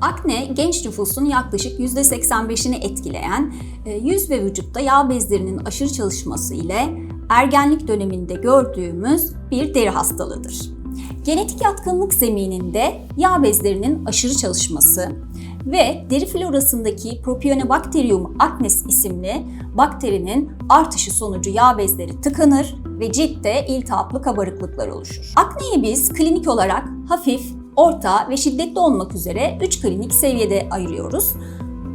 Akne genç nüfusun yaklaşık %85'ini etkileyen e, yüz ve vücutta yağ bezlerinin aşırı çalışması ile ergenlik döneminde gördüğümüz bir deri hastalığıdır. Genetik yatkınlık zemininde yağ bezlerinin aşırı çalışması ve deri florasındaki Propionibacterium acnes isimli bakterinin artışı sonucu yağ bezleri tıkanır ve ciltte iltihaplı kabarıklıklar oluşur. Akneyi biz klinik olarak hafif, orta ve şiddetli olmak üzere 3 klinik seviyede ayırıyoruz.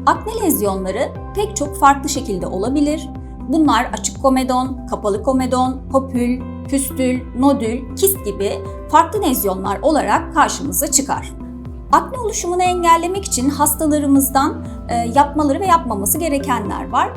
Akne lezyonları pek çok farklı şekilde olabilir. Bunlar açık komedon, kapalı komedon, popül, püstül, nodül, kist gibi farklı lezyonlar olarak karşımıza çıkar. Akne oluşumunu engellemek için hastalarımızdan e, yapmaları ve yapmaması gerekenler var.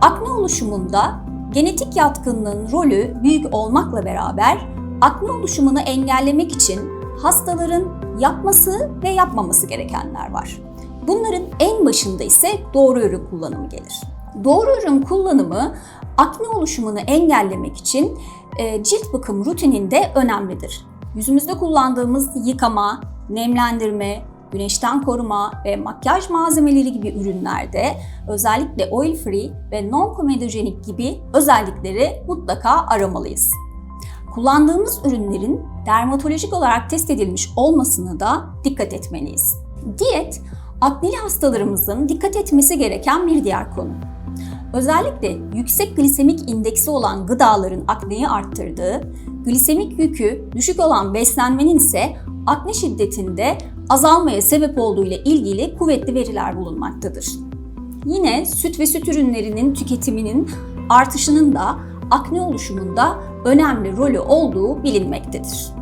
Akne oluşumunda genetik yatkınlığın rolü büyük olmakla beraber akne oluşumunu engellemek için hastaların yapması ve yapmaması gerekenler var. Bunların en başında ise doğru ürün kullanımı gelir. Doğru ürün kullanımı akne oluşumunu engellemek için e, cilt bakım rutininde önemlidir. Yüzümüzde kullandığımız yıkama, nemlendirme, güneşten koruma ve makyaj malzemeleri gibi ürünlerde özellikle oil free ve non-komedojenik gibi özellikleri mutlaka aramalıyız. Kullandığımız ürünlerin dermatolojik olarak test edilmiş olmasını da dikkat etmeliyiz. Diyet, akneli hastalarımızın dikkat etmesi gereken bir diğer konu. Özellikle yüksek glisemik indeksi olan gıdaların akneyi arttırdığı, glisemik yükü düşük olan beslenmenin ise akne şiddetinde azalmaya sebep olduğu ile ilgili kuvvetli veriler bulunmaktadır. Yine süt ve süt ürünlerinin tüketiminin artışının da akne oluşumunda önemli rolü olduğu bilinmektedir.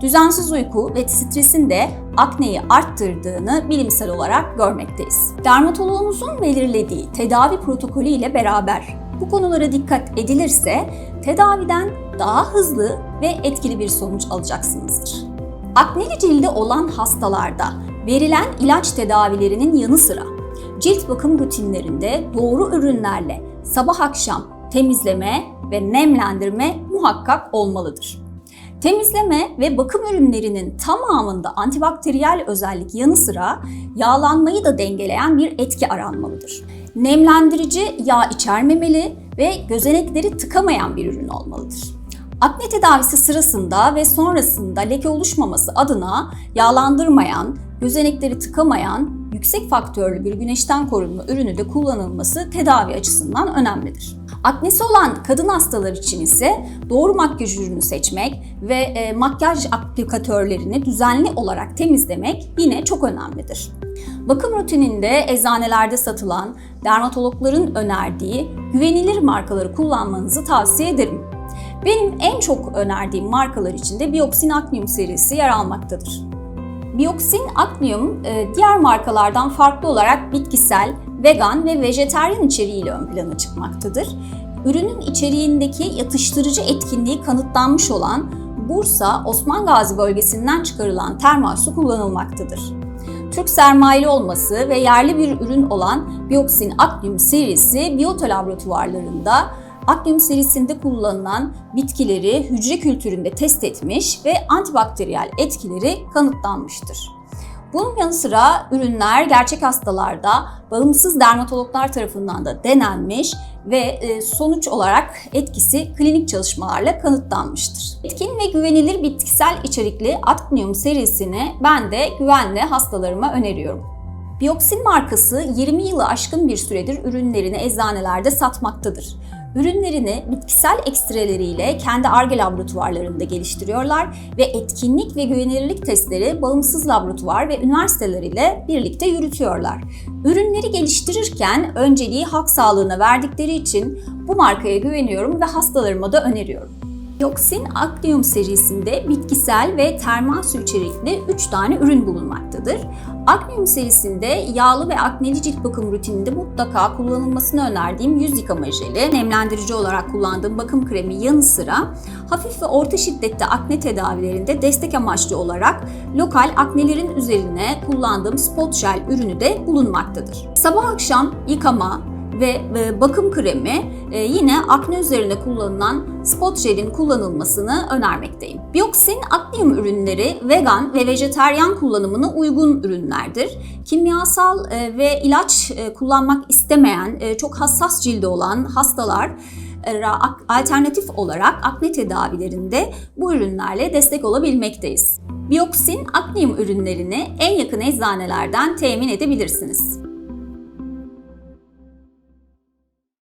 Düzensiz uyku ve stresin de akneyi arttırdığını bilimsel olarak görmekteyiz. Dermatoloğumuzun belirlediği tedavi protokolü ile beraber bu konulara dikkat edilirse tedaviden daha hızlı ve etkili bir sonuç alacaksınızdır. Akneli cildi olan hastalarda verilen ilaç tedavilerinin yanı sıra cilt bakım rutinlerinde doğru ürünlerle sabah akşam temizleme ve nemlendirme muhakkak olmalıdır. Temizleme ve bakım ürünlerinin tamamında antibakteriyel özellik yanı sıra yağlanmayı da dengeleyen bir etki aranmalıdır. Nemlendirici yağ içermemeli ve gözenekleri tıkamayan bir ürün olmalıdır. Akne tedavisi sırasında ve sonrasında leke oluşmaması adına yağlandırmayan, gözenekleri tıkamayan, yüksek faktörlü bir güneşten korunma ürünü de kullanılması tedavi açısından önemlidir. Aknesi olan kadın hastalar için ise doğru makyaj ürünü seçmek ve e, makyaj aplikatörlerini düzenli olarak temizlemek yine çok önemlidir. Bakım rutininde eczanelerde satılan, dermatologların önerdiği güvenilir markaları kullanmanızı tavsiye ederim. Benim en çok önerdiğim markalar içinde Bioxin Acnium serisi yer almaktadır. Bioxin Acnium e, diğer markalardan farklı olarak bitkisel, vegan ve vejeteryan içeriğiyle ön plana çıkmaktadır. Ürünün içeriğindeki yatıştırıcı etkinliği kanıtlanmış olan Bursa, Osman Gazi bölgesinden çıkarılan termal su kullanılmaktadır. Türk sermayeli olması ve yerli bir ürün olan Bioxin Acnium serisi biyoto laboratuvarlarında Aknium serisinde kullanılan bitkileri hücre kültüründe test etmiş ve antibakteriyel etkileri kanıtlanmıştır. Bunun yanı sıra ürünler gerçek hastalarda bağımsız dermatologlar tarafından da denenmiş ve e, sonuç olarak etkisi klinik çalışmalarla kanıtlanmıştır. Etkin ve güvenilir bitkisel içerikli Acnium serisini ben de güvenle hastalarıma öneriyorum. Bioxin markası 20 yılı aşkın bir süredir ürünlerini eczanelerde satmaktadır. Ürünlerini bitkisel ekstreleriyle kendi ARGE laboratuvarlarında geliştiriyorlar ve etkinlik ve güvenilirlik testleri bağımsız laboratuvar ve üniversiteler ile birlikte yürütüyorlar. Ürünleri geliştirirken önceliği halk sağlığına verdikleri için bu markaya güveniyorum ve hastalarıma da öneriyorum. Dioxin Acnium serisinde bitkisel ve termal su içerikli 3 tane ürün bulunmaktadır. Acnium serisinde yağlı ve akneli cilt bakım rutininde mutlaka kullanılmasını önerdiğim yüz yıkama jeli, nemlendirici olarak kullandığım bakım kremi yanı sıra hafif ve orta şiddette akne tedavilerinde destek amaçlı olarak lokal aknelerin üzerine kullandığım spot gel ürünü de bulunmaktadır. Sabah akşam yıkama, ve e, bakım kremi e, yine akne üzerine kullanılan spot jelin kullanılmasını önermekteyim. Bioxin aknium ürünleri vegan ve vejeteryan kullanımına uygun ürünlerdir. Kimyasal e, ve ilaç kullanmak istemeyen, çok hassas cildi olan hastalar alternatif olarak akne tedavilerinde bu ürünlerle destek olabilmekteyiz. Bioxin aknium ürünlerini en yakın eczanelerden temin edebilirsiniz.